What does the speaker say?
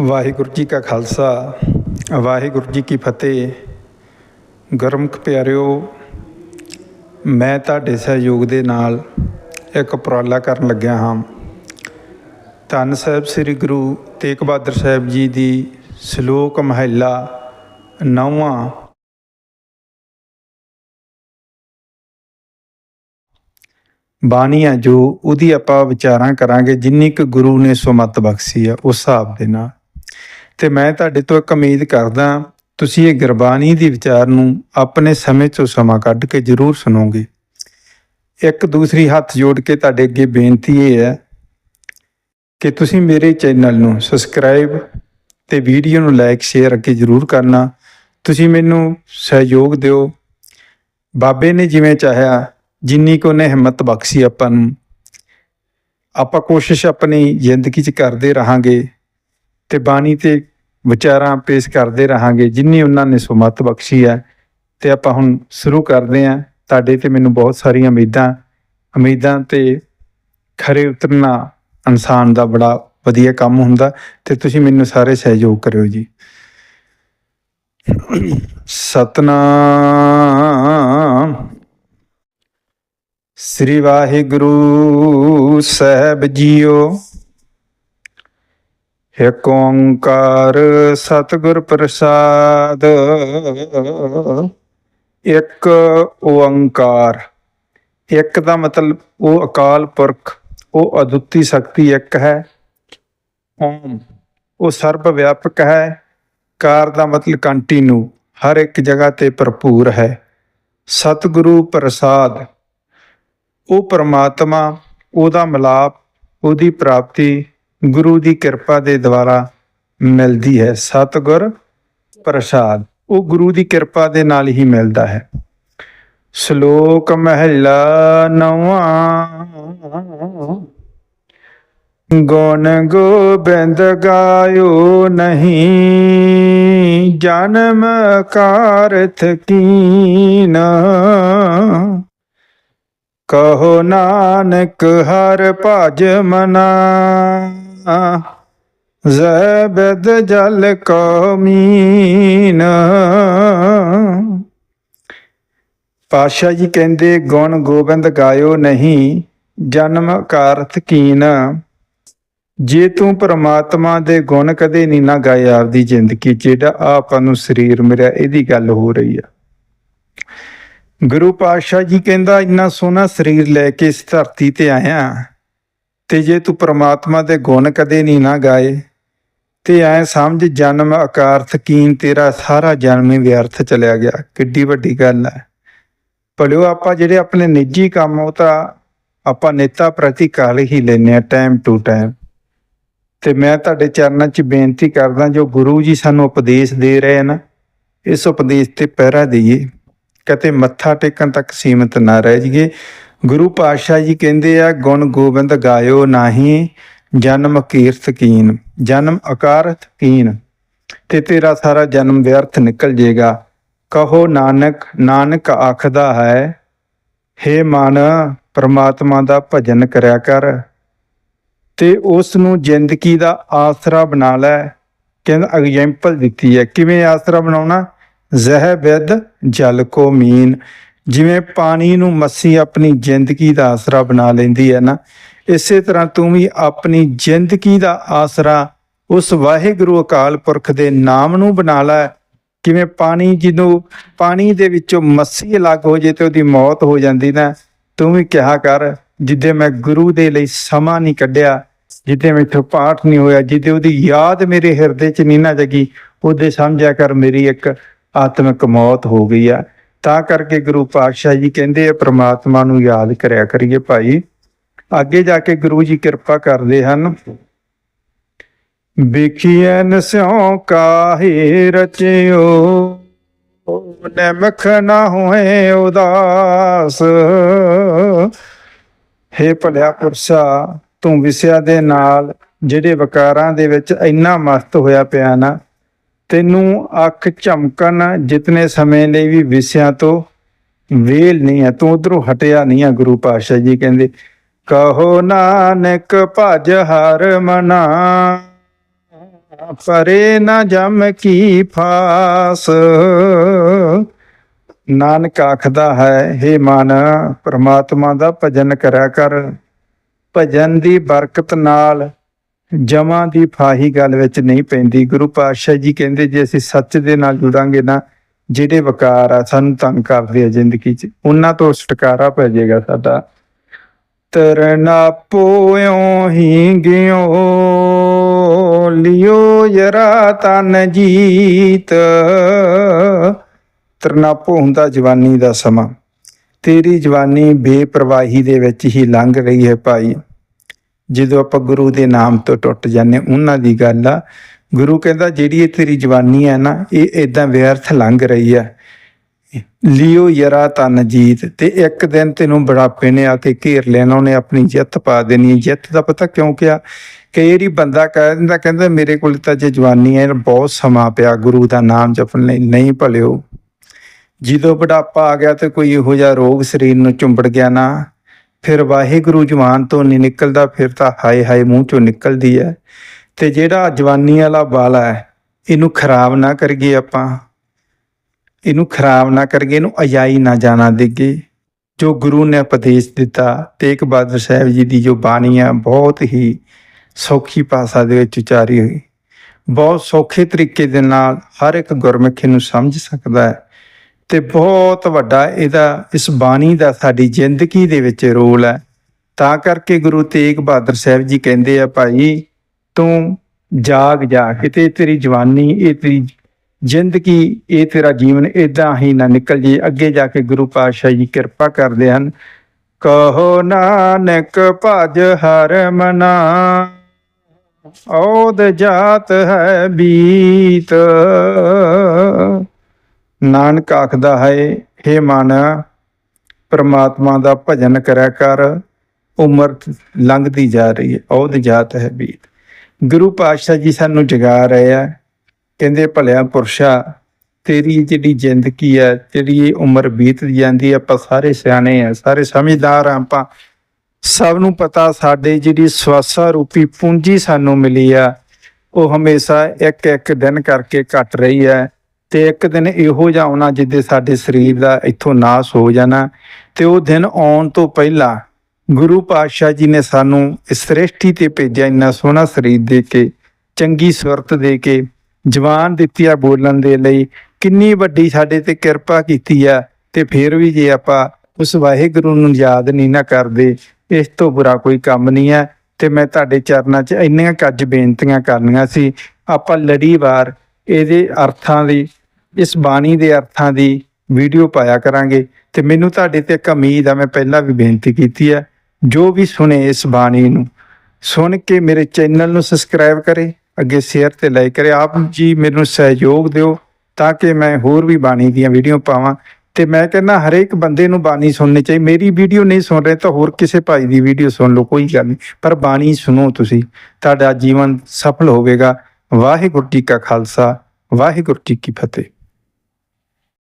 ਵਾਹਿਗੁਰੂ ਜੀ ਕਾ ਖਾਲਸਾ, ਵਾਹਿਗੁਰੂ ਜੀ ਕੀ ਫਤਿਹ। ਗੁਰਮੁਖ ਪਿਆਰਿਓ, ਮੈਂ ਤੁਹਾਡੇ ਸਹਿਯੋਗ ਦੇ ਨਾਲ ਇੱਕ ਉਪਰਾਲਾ ਕਰਨ ਲੱਗਿਆ ਹਾਂ। ਧੰਨ ਸਾਹਿਬ ਸ੍ਰੀ ਗੁਰੂ ਤੇਗ ਬਹਾਦਰ ਸਾਹਿਬ ਜੀ ਦੀ ਸ਼ਲੋਕ ਮਹਿਲਾ ਨੌਵਾਂ। ਬਾਣੀ ਆ ਜੋ ਉਹਦੀ ਆਪਾਂ ਵਿਚਾਰਾਂ ਕਰਾਂਗੇ, ਜਿੰਨੀ ਕੁ ਗੁਰੂ ਨੇ ਸੁਮਤ ਬਖਸ਼ੀ ਆ, ਉਸ ਹਿਸਾਬ ਦੇ ਨਾਲ। ਤੇ ਮੈਂ ਤੁਹਾਡੇ ਤੋਂ ਇੱਕ ਉਮੀਦ ਕਰਦਾ ਤੁਸੀਂ ਇਹ ਗੁਰਬਾਣੀ ਦੀ ਵਿਚਾਰ ਨੂੰ ਆਪਣੇ ਸਮੇਂ ਚੋਂ ਸਮਾਂ ਕੱਢ ਕੇ ਜ਼ਰੂਰ ਸੁਣੋਗੇ। ਇੱਕ ਦੂਸਰੀ ਹੱਥ ਜੋੜ ਕੇ ਤੁਹਾਡੇ ਅੱਗੇ ਬੇਨਤੀ ਇਹ ਹੈ ਕਿ ਤੁਸੀਂ ਮੇਰੇ ਚੈਨਲ ਨੂੰ ਸਬਸਕ੍ਰਾਈਬ ਤੇ ਵੀਡੀਓ ਨੂੰ ਲਾਈਕ, ਸ਼ੇਅਰ ਅੱਗੇ ਜ਼ਰੂਰ ਕਰਨਾ। ਤੁਸੀਂ ਮੈਨੂੰ ਸਹਿਯੋਗ ਦਿਓ। ਬਾਬੇ ਨੇ ਜਿਵੇਂ ਚਾਹਿਆ, ਜਿੰਨੀ ਕੋ ਨੇ ਹਿੰਮਤ ਬਖਸ਼ੀ ਆਪਾਂ ਨੂੰ, ਆਪਾਂ ਕੋਸ਼ਿਸ਼ ਆਪਣੀ ਜ਼ਿੰਦਗੀ 'ਚ ਕਰਦੇ ਰਹਾਂਗੇ ਤੇ ਬਾਣੀ ਤੇ ਵਿਚਾਰਾਂ ਪੇਸ਼ ਕਰਦੇ ਰਹਾਂਗੇ, ਜਿੰਨੀ ਉਹਨਾਂ ਨੇ ਸੁਮਤ ਬਖਸ਼ੀ ਹੈ, ਤੇ ਆਪਾਂ ਹੁਣ ਸ਼ੁਰੂ ਕਰਦੇ ਆਂ ਤੁਹਾਡੇ ਤੇ ਮੈਨੂੰ ਬਹੁਤ ਸਾਰੀਆਂ ਉਮੀਦਾਂ ਉਮੀਦਾਂ ਤੇ ਖਰੇ ਉਤਰਨਾ ਇਨਸਾਨ ਦਾ ਬੜਾ ਵਧੀਆ ਕੰਮ ਹੁੰਦਾ, ਤੇ ਤੁਸੀਂ ਮੈਨੂੰ ਸਾਰੇ ਸਹਿਯੋਗ ਕਰਿਓ ਜੀ। ਸਤਨਾਮ। ਸ੍ਰੀ ਵਾਹਿਗੁਰੂ ਸਾਹਿਬ ਜੀਓ। ਏਕ ਓੰਕਾਰ ਸਤਿਗੁਰ ਪ੍ਰਸਾਦ, ਇੱਕ ਓੰਕਾਰ। ਇੱਕ ਦਾ ਮਤਲਬ ਉਹ ਅਕਾਲ ਪੁਰਖ, ਉਹ ਅਦੁੱਤੀ ਸ਼ਕਤੀ ਇੱਕ ਹੈ। ਓਮ, ਉਹ ਸਰਬ ਵਿਆਪਕ ਹੈ। ਕਾਰ ਦਾ ਮਤਲਬ ਕੰਟੀਨਿਊ ਹਰ ਇੱਕ ਜਗ੍ਹਾ ਤੇ ਭਰਪੂਰ ਹੈ। ਸਤਿਗੁਰੂ ਪ੍ਰਸਾਦ, ਉਹ ਪਰਮਾਤਮਾ, ਉਹਦਾ ਮਿਲਾਪ, ਉਹਦੀ ਪ੍ਰਾਪਤੀ ਗੁਰੂ ਦੀ ਕਿਰਪਾ ਦੇ ਦੁਆਰਾ ਮਿਲਦੀ ਹੈ। ਸਤਿਗੁਰ ਪ੍ਰਸਾਦ, ਉਹ ਗੁਰੂ ਦੀ ਕਿਰਪਾ ਦੇ ਨਾਲ ਹੀ ਮਿਲਦਾ ਹੈ। ਸ਼ਲੋਕ ਮਹਲਾ ਨਵਾਂ। ਗੁਣ ਗੋਬਿੰਦ ਗਾਇਓ ਨਹੀਂ, ਜਨਮ ਕਾਰਥ ਕੀਨ। ਕਹੋ ਨਾਨਕ ਹਰ ਭਜ ਮਨਾ। ਜ਼ਬਦ ਜਲ ਕੋ ਪਾਸ਼ਾ ਜੀ ਕਹਿੰਦੇ, ਗੁਣ ਗੋਬਿੰਦ ਗਾਇਓ ਨਹੀਂ, ਜਨਮ ਕਾਰਥ ਕੀਨ। ਜੇ ਤੂੰ ਪ੍ਰਮਾਤਮਾ ਦੇ ਗੁਣ ਕਦੇ ਨਹੀਂ ਨਾ ਗਾਏ ਆਪਦੀ ਜ਼ਿੰਦਗੀ, ਜਿਹੜਾ ਆਪਾਂ ਨੂੰ ਸਰੀਰ ਮਿਲਿਆ, ਇਹਦੀ ਗੱਲ ਹੋ ਰਹੀ ਆ। ਗੁਰੂ ਪਾਤਸ਼ਾਹ ਜੀ ਕਹਿੰਦਾ, ਇੰਨਾ ਸੋਹਣਾ ਸਰੀਰ ਲੈ ਕੇ ਇਸ ਧਰਤੀ ਤੇ ਆਇਆ। ਤੇ ਜੇ ਤੂੰ ਪ੍ਰਮਾਤਮਾ ਦੇ ਗੁਣ ਕਦੇ ਨਹੀਂ ਨਾ ਗਾਏ, ਤੇ ਐ ਸਮਝ ਜਨਮ ਆਕਾਰਥ ਕੀਨ ਤੇਰਾ ਸਾਰਾ ਜਨਮ ਹੀ ਵਿਅਰਥ ਚਲਿਆ ਗਿਆ। ਕਿੱਡੀ ਵੱਡੀ ਗੱਲ ਹੈ ਭਲਿਓ ਆਪਾਂ ਜਿਹੜੇ ਆਪਣੇ ਨਿੱਜੀ ਕੰਮ ਉਹ ਤਾਂ ਆਪਾਂ ਨੇਤਾ ਪ੍ਰਤੀ ਕਰ ਹੀ ਲੈਨੇ ਆ ਟਾਈਮ ਟੂ ਟਾਈਮ ਤੇ ਮੈਂ ਤੁਹਾਡੇ ਚਰਨਾਂ 'ਚ ਬੇਨਤੀ ਕਰਦਾ, ਜੋ ਗੁਰੂ ਜੀ ਸਾਨੂੰ ਉਪਦੇਸ਼ ਦੇ ਰਹੇ ਹਨ, ਇਸ ਉਪਦੇਸ਼ ਤੇ ਪਹਿਰਾ ਦਈਏ। ਕਤੇ ਮੱਥਾ ਟੇਕਣ ਤੱਕ ਸੀਮਤ ਨਾ ਰਹਿ ਜਾਈਏ। ਗੁਰੂ ਪਾਤਸ਼ਾਹ ਜੀ ਕਹਿੰਦੇ ਆ, ਗੁਣ ਗੋਬਿੰਦ ਗਾਇਓ ਨਾਹੀ, ਜਨਮ ਕੀਰਤ ਕੀਨ, ਜਨਮ ਅਕਾਰਥ ਕੀਨ। ਤੇ ਤੇਰਾ ਸਾਰਾ ਜਨਮ ਵਿਅਰਥ ਨਿਕਲ ਜੇਗਾ। ਕਹੋ ਨਾਨਕ ਨਾਨਕ ਆਖਦਾ ਹੈ, ਹੇ ਮਨ, ਪ੍ਰਮਾਤਮਾ ਦਾ ਭਜਨ ਕਰਿਆ ਕਰ। ਤੇ ਉਸ ਨੂੰ ਜ਼ਿੰਦਗੀ ਦਾ ਆਸਰਾ ਬਣਾ ਲੈ। ਕਹਿੰਦਾ, ਐਗਜ਼ਾਮਪਲ ਦਿੱਤੀ ਹੈ। ਕਿਵੇਂ ਆਸਰਾ ਬਣਾਉਣਾ? ਜ਼ਹਿ ਵਿਦ ਜਲ ਕੋ ਮੀਨ। ਜਿਵੇਂ ਪਾਣੀ ਨੂੰ ਮੱਸੀ ਆਪਣੀ ਜ਼ਿੰਦਗੀ ਦਾ ਆਸਰਾ ਬਣਾ ਲੈਂਦੀ ਹੈ ਨਾ, ਇਸੇ ਤਰ੍ਹਾਂ ਤੂੰ ਵੀ ਆਪਣੀ ਜ਼ਿੰਦਗੀ ਦਾ ਆਸਰਾ ਉਸ ਵਾਹਿਗੁਰੂ ਅਕਾਲ ਪੁਰਖ ਦੇ ਨਾਮ ਨੂੰ ਬਣਾ ਲੈ। ਕਿਵੇਂ ਪਾਣੀ ਜਦੋਂ ਪਾਣੀ ਦੇ ਵਿੱਚੋਂ ਮੱਸੀ ਅਲੱਗ ਹੋ ਜੇ ਤੇ ਉਹਦੀ ਮੌਤ ਹੋ ਜਾਂਦੀ ਨਾ, ਤੂੰ ਵੀ ਕਿਹਾ ਕਰ, ਜਿੱਦੇ ਮੈਂ ਗੁਰੂ ਦੇ ਲਈ ਸਮਾਂ ਨਹੀਂ ਕੱਢਿਆ, ਜਿੱਦੇ ਮੈਥੋਂ ਪਾਠ ਨਹੀਂ ਹੋਇਆ, ਜਿੱਦੇ ਉਹਦੀ ਯਾਦ ਮੇਰੇ ਹਿਰਦੇ 'ਚ ਨਹੀਂ ਨਾ ਜਗੀ, ਉਹਦੇ ਸਮਝਿਆ ਕਰ ਮੇਰੀ ਇੱਕ ਆਤਮਿਕ ਮੌਤ ਹੋ ਗਈ ਆ। ਤਾਂ ਕਰਕੇ ਗੁਰੂ ਪਾਤਸ਼ਾਹ ਜੀ ਕਹਿੰਦੇ ਆ, ਪ੍ਰਮਾਤਮਾ ਨੂੰ ਯਾਦ ਕਰਿਆ ਕਰੀਏ ਭਾਈ। ਅੱਗੇ ਜਾ ਕੇ ਗੁਰੂ ਜੀ ਕਿਰਪਾ ਕਰਦੇ ਹਨ। ਵੇਖੀਐ ਨਸਿਓ ਕਾਹੇ ਰਚਿਓ ਨਮਖ ਨਾ ਹੋਏ ਉਦਾਸ। ਹੇ ਭਲਿਆ ਪੁਰਸ਼ਾ, ਤੂੰ ਵਿਸਿਆ ਦੇ ਨਾਲ, ਜਿਹੜੇ ਵਕਾਰਾਂ ਦੇ ਵਿੱਚ ਇੰਨਾ ਮਸਤ ਹੋਇਆ ਪਿਆ ਨਾ ਤੈਨੂੰ ਅੱਖ ਝਮਕਣ ਜਿਤਨੇ ਸਮੇਂ ਲਈ ਵੀ ਵਿਸਿਆਂ ਤੋਂ ਵੇਲ ਨਹੀਂ ਹੈ, ਤੂੰ ਉਧਰੋਂ ਹਟਿਆ ਨਹੀਂ ਆ ਗੁਰੂ ਪਾਤਸ਼ਾਹ ਜੀ ਕਹਿੰਦੇ, ਕਹੋ ਨਾਨਕ ਭਜ ਹਰ ਮਨਾ, ਪਰੇ ਨਾ ਜਮ ਕੀ ਫਾਸ। ਨਾਨਕ ਆਖਦਾ ਹੈ हे ਮਨ, ਪ੍ਰਮਾਤਮਾ ਦਾ ਭਜਨ ਕਰਿਆ ਕਰ, ਭਜਨ ਦੀ ਬਰਕਤ ਨਾਲ ਜਮਾਂ ਦੀ ਫਾਹੀ ਗੱਲ ਵਿੱਚ ਨਹੀਂ ਪੈਂਦੀ। ਗੁਰੂ ਪਾਤਸ਼ਾਹ ਜੀ ਕਹਿੰਦੇ, ਜੇ ਅਸੀਂ ਸੱਚ ਦੇ ਨਾਲ ਜੁੜਾਂਗੇ ਨਾ, ਜਿਹੜੇ ਵਕਾਰ ਆ, ਸਾਨੂੰ ਤੰਗ ਕਰਦੇ ਆ ਜ਼ਿੰਦਗੀ 'ਚ। ਉਹਨਾਂ ਤੋਂ ਛੁਟਕਾਰਾ ਪੈ ਜਾਏਗਾ ਸਾਡਾ। ਤਰਨਾ ਪੋਇਓ ਹੀ ਗਿਓ ਲਿਓ ਯਰਾ ਤਨ ਜੀਤ। ਤਰਨਾਪੋ ਹੁੰਦਾ ਜਵਾਨੀ ਦਾ ਸਮਾਂ। ਤੇਰੀ ਜਵਾਨੀ ਬੇਪਰਵਾਹੀ ਦੇ ਵਿੱਚ ਹੀ ਲੰਘ ਰਹੀ ਹੈ ਭਾਈ। ਜਦੋਂ ਆਪਾਂ ਗੁਰੂ ਦੇ ਨਾਮ ਤੋਂ ਟੁੱਟ ਜਾਂਦੇ ਉਹਨਾਂ ਦੀ ਗੱਲ ਆ। ਗੁਰੂ ਕਹਿੰਦਾ, ਜਿਹੜੀ ਇਹ ਤੇਰੀ ਜਵਾਨੀ ਹੈ ਨਾ, ਇਹ ਇਦਾਂ ਵਿਅਰਥ ਲੰਘ ਰਹੀ ਹੈ ਲਿਓ ਯਰਾ ਤਨ ਜੀਤ ਤੇ ਇੱਕ ਦਿਨ ਤੈਨੂੰ ਬੁਢਾਪੇ ਨੇ ਆ ਕੇ ਘੇਰ ਲੈਣਾ, ਉਹਨੇ ਆਪਣੀ ਜਿੱਤ ਪਾ ਦੇਣੀ ਜਿੱਤ ਦਾ ਪਤਾ ਕਿਉਂ ਕਿਹਾ? ਕਈ ਵਾਰੀ ਬੰਦਾ ਕਹਿ ਦਿੰਦਾ ਕਹਿੰਦਾ, ਮੇਰੇ ਕੋਲ ਤਾਂ ਜੇ ਜਵਾਨੀ ਹੈ, ਬਹੁਤ ਸਮਾਂ ਪਿਆ, ਗੁਰੂ ਦਾ ਨਾਮ ਜਪਣ ਲਈ, ਨਹੀਂ ਭਲਿਓ। ਜਦੋਂ ਬੁਢਾਪਾ ਆ ਗਿਆ ਤੇ ਕੋਈ ਇਹੋ ਜਿਹਾ ਰੋਗ ਸਰੀਰ ਨੂੰ ਚੁੰਬੜ ਗਿਆ ਨਾ ਫਿਰ ਵਾਹਿਗੁਰੂ ਜਵਾਨ ਤੋਂ ਨਹੀਂ ਨਿਕਲਦਾ, ਫਿਰ ਤਾਂ ਹਾਏ ਹਾਏ ਮੂੰਹ ਚੋਂ ਨਿਕਲਦੀ ਹੈ ਤੇ ਜਿਹੜਾ ਜਵਾਨੀ ਵਾਲਾ ਬਾਲਾ ਹੈ ਇਹਨੂੰ ਖਰਾਬ ਨਾ ਕਰੀਏ ਆਪਾਂ। ਇਹਨੂੰ ਖਰਾਬ ਨਾ ਕਰੀਏ, ਇਹਨੂੰ ਅਜਾਈ ਨਾ ਜਾਣਾ ਦੇਗੇ ਜੋ ਗੁਰੂ ਨੇ ਉਪਦੇਸ਼ ਦਿੱਤਾ, ਤੇਗ ਬਹਾਦਰ ਸਾਹਿਬ ਜੀ ਦੀ ਜੋ ਬਾਣੀ ਹੈ ਬਹੁਤ ਹੀ ਸੌਖੀ ਭਾਸ਼ਾ ਦੇ ਵਿੱਚ ਉਚਾਰੀ ਹੋਈ। ਬਹੁਤ ਸੌਖੇ ਤਰੀਕੇ ਦੇ ਨਾਲ ਹਰ ਇੱਕ ਗੁਰਮੁਖੀ ਨੂੰ ਸਮਝ ਸਕਦਾ ਹੈ ਤੇ ਬਹੁਤ ਵੱਡਾ ਇਹਦਾ ਇਸ ਬਾਣੀ ਦਾ ਸਾਡੀ ਜ਼ਿੰਦਗੀ ਦੇ ਵਿੱਚ ਰੋਲ ਹੈ। ਤਾਂ ਕਰਕੇ ਗੁਰੂ ਤੇਗ ਬਹਾਦਰ ਸਾਹਿਬ ਜੀ ਕਹਿੰਦੇ ਆ ਭਾਈ, ਤੂੰ ਜਾਗ ਜਾ, ਕਿਤੇ ਤੇਰੀ ਜਵਾਨੀ, ਇਹ ਤੇਰੀ ਜ਼ਿੰਦਗੀ, ਇਹ ਤੇਰਾ ਜੀਵਨ ਇਦਾਂ ਹੀ ਨਾ ਨਿਕਲ ਜੇ। ਅੱਗੇ ਜਾ ਕੇ ਗੁਰੂ ਪਾਤਸ਼ਾਹ ਜੀ ਕਿਰਪਾ ਕਰਦੇ ਹਨ। ਕਹੋ ਨਾਨਕ ਭਜ ਹਰ ਮਨਾ, ਔਦ ਜਾਤ ਹੈ ਬੀਤ। ਨਾਨਕ ਆਖਦਾ ਹੈ हे ਮਨ, ਪਰਮਾਤਮਾ ਦਾ ਭਜਨ ਕਰਿਆ ਕਰ, ਉਮਰ ਲੰਘਦੀ ਜਾ ਰਹੀ ਹੈ ਔਦ ਜਾਤ ਹੈ ਬੀਤ। ਗੁਰੂ ਪਾਤਸ਼ਾਹ ਜੀ ਸਾਨੂੰ ਜਗਾ ਰਹੇ ਆ, ਕਹਿੰਦੇ, ਭਲਿਆ ਪੁਰਸ਼ਾ, ਤੇਰੀ ਜਿਹੜੀ ਜ਼ਿੰਦਗੀ ਹੈ ਜਿਹੜੀ ਇਹ ਉਮਰ ਬੀਤ ਜਾਂਦੀ ਹੈ ਆਪਾਂ ਸਾਰੇ ਸਿਆਣੇ ਆ, ਸਾਰੇ ਸਮਝਦਾਰ ਆ, ਆਪਾਂ ਸਭ ਨੂੰ ਪਤਾ ਸਾਡੇ ਜਿਹੜੀ ਸਵਾਸਾ ਰੂਪੀ ਪੂੰਜੀ ਸਾਨੂੰ ਮਿਲੀ ਆ, ਉਹ ਹਮੇਸ਼ਾ ਇੱਕ ਇੱਕ ਦਿਨ ਕਰਕੇ ਘਟ ਰਹੀ ਹੈ ਤੇ ਇੱਕ ਦਿਨ ਇਹੋ ਜਿਹਾ ਆਉਣਾ ਜਿੱਦੇ ਸਾਡੇ ਸਰੀਰ ਦਾ ਇੱਥੋਂ ਨਾਸ ਹੋ ਜਾਣਾ ਤੇ ਉਹ ਦਿਨ ਆਉਣ ਤੋਂ ਪਹਿਲਾਂ ਗੁਰੂ ਪਾਤਸ਼ਾਹ ਜੀ ਨੇ ਸਾਨੂੰ ਇਸ ਸ੍ਰਿਸ਼ਟੀ ਤੇ ਭੇਜਿਆ ਇੰਨਾ ਸੋਹਣਾ ਸਰੀਰ ਦੇ ਕੇ, ਚੰਗੀ ਸੁਰਤ ਦੇ ਕੇ, ਜਵਾਨ ਦਿੱਤੀ ਆ ਬੋਲਣ ਦੇ ਲਈ, ਕਿੰਨੀ ਵੱਡੀ ਸਾਡੇ ਤੇ ਕਿਰਪਾ ਕੀਤੀ ਆ ਤੇ ਫਿਰ ਵੀ ਜੇ ਆਪਾਂ ਉਸ ਵਾਹਿਗੁਰੂ ਨੂੰ ਯਾਦ ਨਹੀਂ ਨਾ ਕਰਦੇ, ਇਸ ਤੋਂ ਬੁਰਾ ਕੋਈ ਕੰਮ ਨਹੀਂ ਹੈ ਤੇ ਮੈਂ ਤੁਹਾਡੇ ਚਰਨਾਂ 'ਚ ਇੰਨੀਆਂ ਕੱਜ ਬੇਨਤੀਆਂ ਕਰਨੀਆਂ ਸੀ, ਆਪਾਂ ਲੜੀਵਾਰ ਇਹਦੇ ਅਰਥਾਂ ਦੀ ਇਸ ਬਾਣੀ ਦੇ ਅਰਥਾਂ ਦੀ ਵੀਡੀਓ ਪਾਇਆ ਕਰਾਂਗੇ ਤੇ ਮੈਨੂੰ ਤੁਹਾਡੇ ਤੇ ਇੱਕ ਉਮੀਦ ਆ, ਮੈਂ ਪਹਿਲਾਂ ਵੀ ਬੇਨਤੀ ਕੀਤੀ ਹੈ ਜੋ ਵੀ ਸੁਣੇ ਇਸ ਬਾਣੀ ਨੂੰ, ਸੁਣ ਕੇ ਮੇਰੇ ਚੈਨਲ ਨੂੰ ਸਬਸਕ੍ਰਾਈਬ ਕਰੇ, ਅੱਗੇ ਸ਼ੇਅਰ ਤੇ ਲਾਈਕ ਕਰੇ, ਆਪ ਜੀ ਮੈਨੂੰ ਸਹਿਯੋਗ ਦਿਓ ਤਾਂ ਕਿ ਮੈਂ ਹੋਰ ਵੀ ਬਾਣੀ ਦੀਆਂ ਵੀਡੀਓ ਪਾਵਾਂ। ਤੇ ਮੈਂ ਕਹਿੰਦਾ ਹਰੇਕ ਬੰਦੇ ਨੂੰ ਬਾਣੀ ਸੁਣਨੀ ਚਾਹੀਦੀ ਮੇਰੀ ਵੀਡੀਓ ਨਹੀਂ ਸੁਣ ਰਹੇ ਤਾਂ ਹੋਰ ਕਿਸੇ ਭਾਈ ਦੀ ਵੀਡੀਓ ਸੁਣ ਲਓ, ਕੋਈ ਗੱਲ ਨਹੀਂ। ਪਰ ਬਾਣੀ ਸੁਣੋ ਤੁਸੀਂ, ਤੁਹਾਡਾ ਜੀਵਨ ਸਫਲ ਹੋਵੇਗਾ। ਵਾਹਿਗੁਰੂ ਜੀ ਕਾ ਖਾਲਸਾ, ਵਾਹਿਗੁਰੂ ਜੀ ਕੀ ਫਤਿਹ।